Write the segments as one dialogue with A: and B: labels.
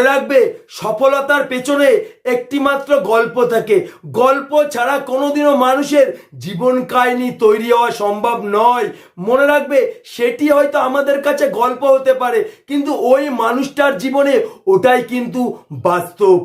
A: মনে রাখবে সফলতার পেছনে একটি মাত্র গল্প থাকে। গল্প ছাড়া কোনোদিনও মানুষের জীবন কাহিনী তৈরি হওয়া সম্ভব নয়। মনে রাখবে, সেটি হয়তো আমাদের কাছে গল্প হতে পারে, কিন্তু ওই মানুষটার জীবনে ওটাই কিন্তু বাস্তব।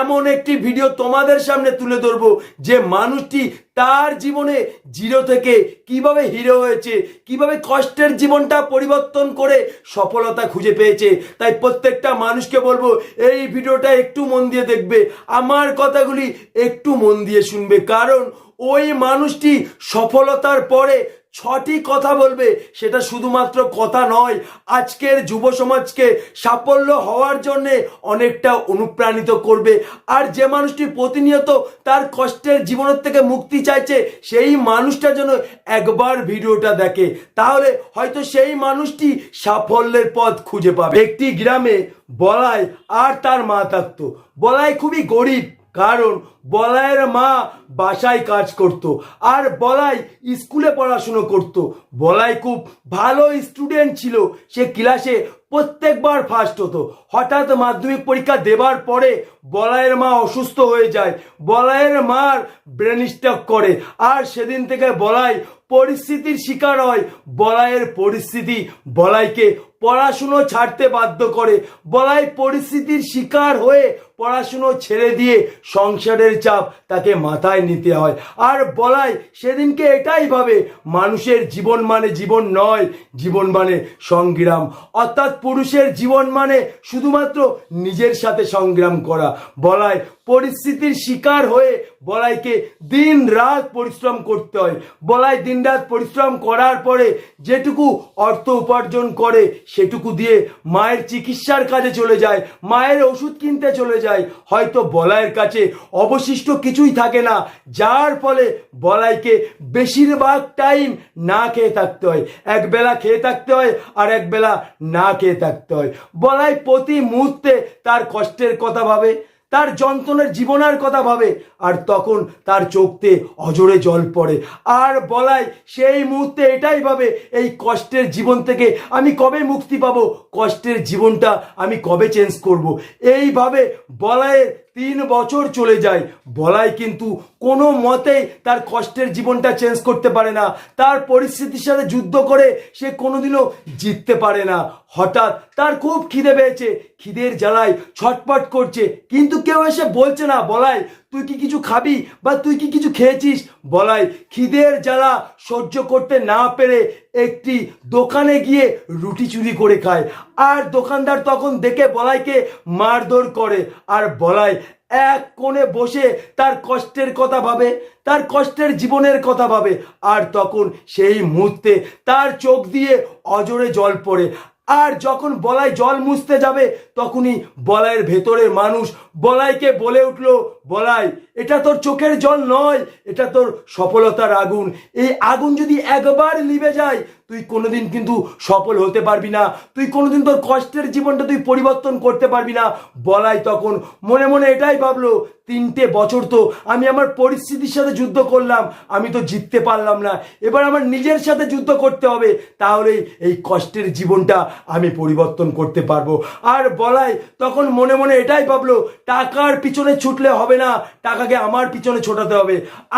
A: এমন একটি ভিডিও তোমাদের সামনে তুলে ধরবো, যে মানুষটি তার জীবনে জিরো থেকে কীভাবে হিরো হয়েছে, কীভাবে কষ্টের জীবনটা পরিবর্তন করে সফলতা খুঁজে পেয়েছে। তাই প্রত্যেকটা মানুষকে বলব, এই ভিডিওটা একটু মন দিয়ে দেখবে। আমার কথাগুলি একটু মন দিয়ে শুনবে কারণ ওই মানুষটি সফলতার পরে ছটি কথা বলবে, সেটা শুধুমাত্র কথা নয়, আজকের যুব সমাজকে সাফল্য হওয়ার জন্য অনেকটা অনুপ্রাণিত করবে। আর যে মানুষটি প্রতিনিয়ত তার কষ্টের জীবনের থেকে মুক্তি চাইছে, সেই মানুষটা যেন একবার ভিডিওটা দেখে। তাহলে হয়তো সেই মানুষটি সাফল্যের পথ খুঁজে পাবে। একটি গ্রামে বলাই আর তার মা থাকতো বলাই খুবই গরিব। কারণ বলায়ের মা বাসায় কাজ করত আর বলাই স্কুলে পড়াশুনো করত। বলাই খুব ভালো স্টুডেন্ট ছিল, সে ক্লাসে প্রত্যেকবার ফার্স্ট হতো। হঠাৎ মাধ্যমিক পরীক্ষা দেবার পরে বলাইয়ের মা অসুস্থ হয়ে যায়। বলায়ের মার ব্রেন স্ট্রোক করে। আর সেদিন থেকে বলাই পরিস্থিতির শিকার হয়। বলাইয়ের পরিস্থিতি বলাইকে পড়াশুনো ছাড়তে বাধ্য করে। বলাই পরিস্থিতির শিকার হয়ে পড়াশুনো ছেড়ে দিয়ে সংসারের চাপ তাকে মাথায় নিতে হয়। আর বলাই সেদিনকে এটাই ভাবে, মানুষের জীবন মানে জীবন নয়, জীবন মানে সংগ্রাম। অর্থাৎ পুরুষের জীবন মানে শুধুমাত্র নিজের সাথে সংগ্রাম করা। বলাই পরিস্থিতির শিকার হয়ে বলাইকে দিন রাত পরিশ্রম করতে হয়। বলাই দিন রাত পরিশ্রম করার পরে যেটুকু অর্থ উপার্জন করে, সেটুকু দিয়ে মায়ের চিকিৎসার কাজে চলে যায়, মায়ের ওষুধ কিনতে চলে যায়। হয়তো বলাইয়ের কাছে অবশিষ্ট কিছুই থাকে না, যার ফলে বলাইকে বেশিরভাগ টাইম না খেয়ে থাকতে হয়। এক বেলা খেয়ে থাকতে হয় আর এক বেলা না খেয়ে থাকতে হয়। বলাই প্রতি মুহূর্তে তার কষ্টের কথা ভাবে। তার যন্ত্রণের জীবনার কথা ভাবে, আর তখন তার চোখতে অজরে জল পড়ে। আর বলায় সেই মুহূর্তে এটাই ভাবে, এই কষ্টের জীবন থেকে আমি কবে মুক্তি পাবো? কষ্টের জীবনটা আমি কবে চেঞ্জ করব? এইভাবে বলায়ের তিন বছর চলে যায়। বলাই কিন্তু কোনো মতেই তার কষ্টের জীবনটা চেঞ্জ করতে পারে না। তার পরিস্থিতির সাথে যুদ্ধ করে সে কোনোদিনও জিততে পারে না। হঠাৎ তার খুব খিদে পেয়েছে। খিদের জ্বালায় ছটপট করছে। কিন্তু কেউ এসে বলছে না, বলাই, তুই কি কিছু খাবি বা তুই কি কিছু খেয়েছিস? বলাই, খিদের জ্বালা সহ্য করতে না পেরে একটি দোকানে গিয়ে রুটি চুরি করে খায়। আর দোকানদার তখন দেখে বলাইকে মারধর করে। আর বলাই এক কোণে বসে তার কষ্টের কথা ভাবে, তার কষ্টের জীবনের কথা ভাবে। আর তখন সেই মুহূর্তে তার চোখ দিয়ে অজরে জল পড়ে। আর যখন বলায় জল মুছতে যাবে তখনই বলাইয়ের ভেতরের মানুষ বলাইকে বলে উঠল, বলাই, এটা তোর চোখের জল নয়, এটা তোর সফলতার আগুন। এই আগুন যদি একবার লিবে যায়, তুই কোনোদিন কিন্তু সফল হতে পারবি না। তুই কোনোদিন তোর কষ্টের জীবনটা তুই পরিবর্তন করতে পারবি না। বলাই তখন মনে মনে এটাই ভাবলো, তিনটে বছর তো আমি আমার পরিস্থিতির সাথে যুদ্ধ করলাম, আমি তো জিততে পারলাম না। এবার আমার নিজের সাথে যুদ্ধ করতে হবে, তাহলেই এই কষ্টের জীবনটা আমি পরিবর্তন করতে পারব। আর বলাই, তখন মনে মনে এটাই ভাবলো, টাকার পিছনে ছুটলে হবে না, টাকাকে আমার পিছনে ছোটাতে হবে।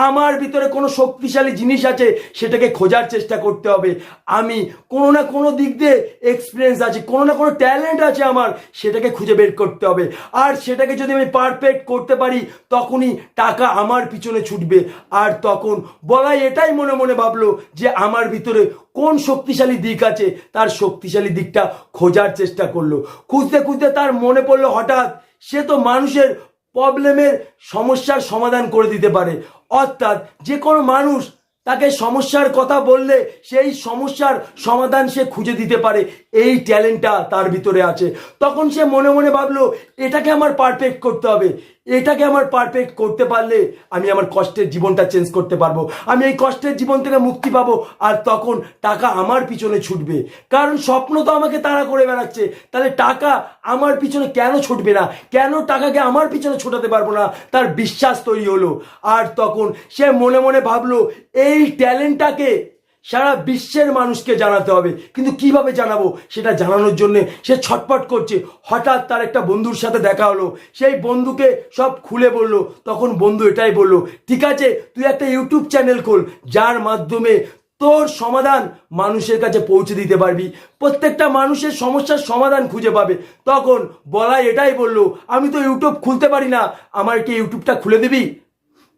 A: আমার ভিতরে কোনো শক্তিশালী জিনিস আছে, সেটাকে খোঁজার চেষ্টা করতে হবে। আমি কোনো না কোনো দিক দিয়ে এক্সপিরিয়েন্স আছে, কোনো না কোনো ট্যালেন্ট আছে আমার, সেটাকে খুঁজে বের করতে হবে। আর সেটাকে যদি আমি পারফেক্ট করতে পারি, তখনই টাকা আমার পিছনে ছুটবে। আর তখন বলাই এটাই মনে মনে ভাবলো যে আমার ভিতরে কোন শক্তিশালী দিক আছে? তার শক্তিশালী দিকটা খোঁজার চেষ্টা করল। খুঁজতে খুঁজতে তার মনে পড়ল হঠাৎ সে তো মানুষের প্রবলেমের সমস্যার সমাধান করে দিতে পারে। অর্থাৎ যে কোনো মানুষ তাকে সমস্যার কথা বললে সেই সমস্যার সমাধান সে খুঁজে দিতে পারে। এই ট্যালেন্টটা তার ভিতরে আছে। তখন সে মনে মনে ভাবলো, এটাকে আমার পারফেক্ট করতে হবে। এটাকে আমার পারফেক্ট করতে পারলে আমি আমার কষ্টের জীবনটা চেঞ্জ করতে পারব। আমি এই কষ্টের জীবন থেকে মুক্তি পাবো। আর তখন টাকা আমার পিছনে ছুটবে। কারণ স্বপ্ন তো আমাকে তাড়া করে বেড়াচ্ছে। তাহলে টাকা আমার পিছনে কেন ছুটবে না? কেন টাকাকে আমার পিছনে ছোটাতে পারব না? তার বিশ্বাস তৈরি হলো। আর তখন সে মনে মনে ভাবলো, এই ট্যালেন্টটাকে সারা বিশ্বের মানুষকে জানাতে হবে। কিন্তু কীভাবে জানাব? সেটা জানানোর জন্যে সে ছটপট করছে। হঠাৎ তার একটা বন্ধুর সাথে দেখা হলো। সেই বন্ধুকে সব খুলে বলল। তখন বন্ধু এটাই বলল, ঠিক আছে, তুই একটা ইউটিউব চ্যানেল খোল, যার মাধ্যমে তোর সমাধান মানুষের কাছে পৌঁছে দিতে পারবি। প্রত্যেকটা মানুষের সমস্যার সমাধান খুঁজে পাবে। তখন বলাই এটাই বলল, আমি তো ইউটিউব খুলতে পারি না। আমার কি ইউটিউবটা খুলে দিবি?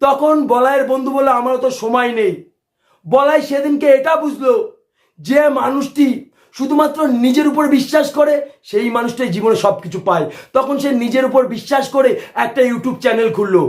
A: তখন বলায়ের বন্ধু বলল, আমারও তো সময় নেই। বলাই সেদিনকে এটা বুঝলো যে মানুষটি শুধুমাত্র নিজের উপর বিশ্বাস করে, সেই মানুষটাই জীবনে সব কিছু পায়। তখন সে নিজের উপর বিশ্বাস করে একটা ইউটিউব চ্যানেল খুললো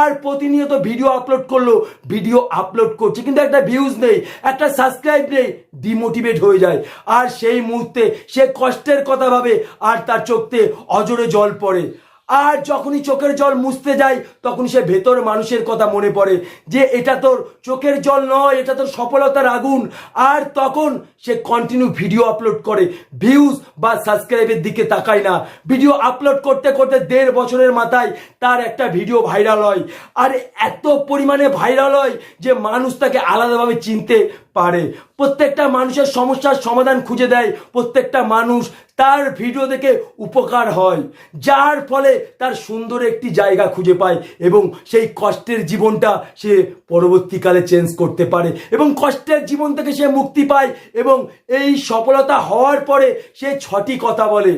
A: আর প্রতিনিয়ত ভিডিও আপলোড করল, ভিডিও আপলোড করছে, কিন্তু একটা ভিউজ নেই, একটা সাবস্ক্রাইব নেই ডিমোটিভেট হয়ে যায়। আর সেই মুহূর্তে সে কষ্টের কথা ভাবে আর তার চোখতে অজরে জল পড়ে। আর যখনই চোখের জল মুছতে যায় তখন সে ভেতর মানুষের কথা মনে পড়ে যে এটা তোর চোখের জল নয়, এটা তোর সফলতার আগুন। আর তখন সে কন্টিনিউ ভিডিও আপলোড করে। ভিউজ বা সাবস্ক্রাইবের দিকে তাকায় না। ভিডিও আপলোড করতে করতে দেড় বছরের মাথায় তার একটা ভিডিও ভাইরাল হয়। আর এত পরিমাণে ভাইরাল হয় যে মানুষ তাকে আলাদাভাবে চিনতে পারে। প্রত্যেকটা মানুষের সমস্যার সমাধান খুঁজে দেয়। প্রত্যেকটা মানুষ তার ভিডিও দেখে উপকার হয়, যার ফলে তার সুন্দর একটি জায়গা খুঁজে পায় এবং সেই কষ্টের জীবনটা সে পরবর্তীকালে চেঞ্জ করতে পারে এবং কষ্টের জীবন থেকে সে মুক্তি পায় এবং এই সফলতা হওয়ার পরে সে ছটি কথা বলে।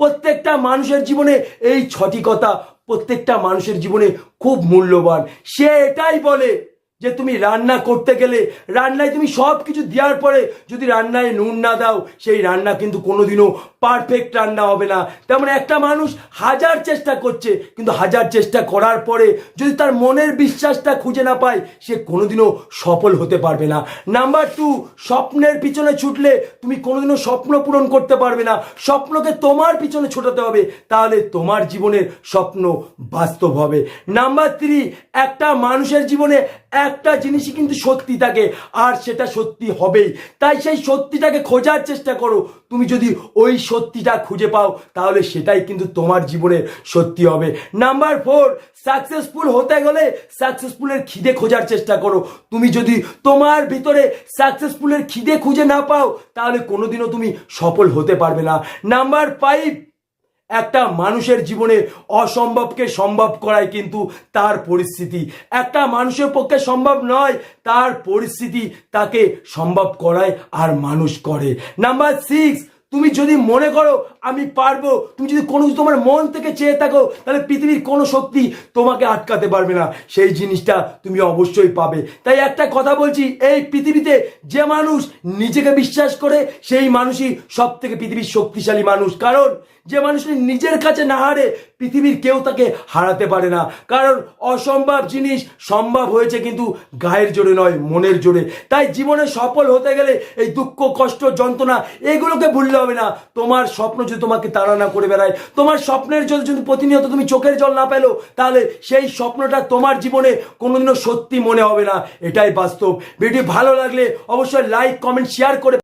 A: প্রত্যেকটা মানুষের জীবনে এই ছটি কথা প্রত্যেকটা মানুষের জীবনে খুব মূল্যবান। সে এটাই বলে যে তুমি রান্না করতে গেলে রান্নায় তুমি সব কিছু দেওয়ার পরে যদি রান্নায় নুন না দাও, সেই রান্না কিন্তু কোনোদিনও পারফেক্ট রান্না হবে না। তেমন একটা মানুষ হাজার চেষ্টা করছে, কিন্তু হাজার চেষ্টা করার পরে যদি তার মনের বিশ্বাসটা খুঁজে না পায়, সে কোনোদিনও সফল হতে পারবে না। নাম্বার টু স্বপ্নের পিছনে ছুটলে তুমি কোনোদিনও স্বপ্ন পূরণ করতে পারবে না। স্বপ্নকে তোমার পিছনে ছোটাতে হবে, তাহলে তোমার জীবনের স্বপ্ন বাস্তব হবে। নাম্বার থ্রি একটা মানুষের জীবনে একটা জিনিসই কিন্তু সত্যি থাকে, আর সেটা সত্যি হবেই। তাই সেই সত্যিটাকে খোঁজার চেষ্টা করো। তুমি যদি ওই সত্যিটা খুঁজে পাও, তাহলে সেটাই কিন্তু তোমার জীবনে সত্যি হবে। নাম্বার ফোর সাকসেসফুল হতে গেলে সাকসেসফুলের খিদে খোঁজার চেষ্টা করো। তুমি যদি তোমার ভিতরে সাকসেসফুলের খিদে খুঁজে না পাও, তাহলে কোনোদিনও তুমি সফল হতে পারবে না। নাম্বার ফাইভ একটা মানুষের জীবনে অসম্ভবকে সম্ভব করায় কিন্তু তার পরিস্থিতি। একটা মানুষের পক্ষে সম্ভব নয়, তার পরিস্থিতি তাকে সম্ভব করায় আর মানুষ করে। নাম্বার সিক্স তুমি যদি মনে করো আমি পারব, তুমি যদি কোনো কিছু তোমার মন থেকে চেয়ে থাকো, তাহলে পৃথিবীর কোনো শক্তি তোমাকে আটকাতে পারবে না। সেই জিনিসটা তুমি অবশ্যই পাবে। তাই একটা কথা বলছি, এই পৃথিবীতে যে মানুষ নিজেকে বিশ্বাস করে, সেই মানুষই সব থেকে পৃথিবীর শক্তিশালী মানুষ। কারণ যে মানুষ নিজের কাছে না হারে, পৃথিবীর কেউ তাকে হারাতে পারে না। কারণ অসম্ভব জিনিস সম্ভব হয়েছে কিন্তু গায়ের জোরে নয়, মনের জোরে। তাই জীবনে সফল হতে গেলে এই দুঃখ, কষ্ট, যন্ত্রণা, এগুলোকে ভুললে হবে না। তোমার স্বপ্ন যদি তোমাকে তাড়ানা করে বেড়ায়, তোমার স্বপ্নের জন্য যদি প্রতিনিয়ত তুমি চোখের জল না পেল, তাহলে সেই স্বপ্নটা তোমার জীবনে কোনোদিনও সত্যি মনে হবে না। এটাই বাস্তব। ভিডিও ভালো লাগলে অবশ্যই লাইক কমেন্ট শেয়ার করে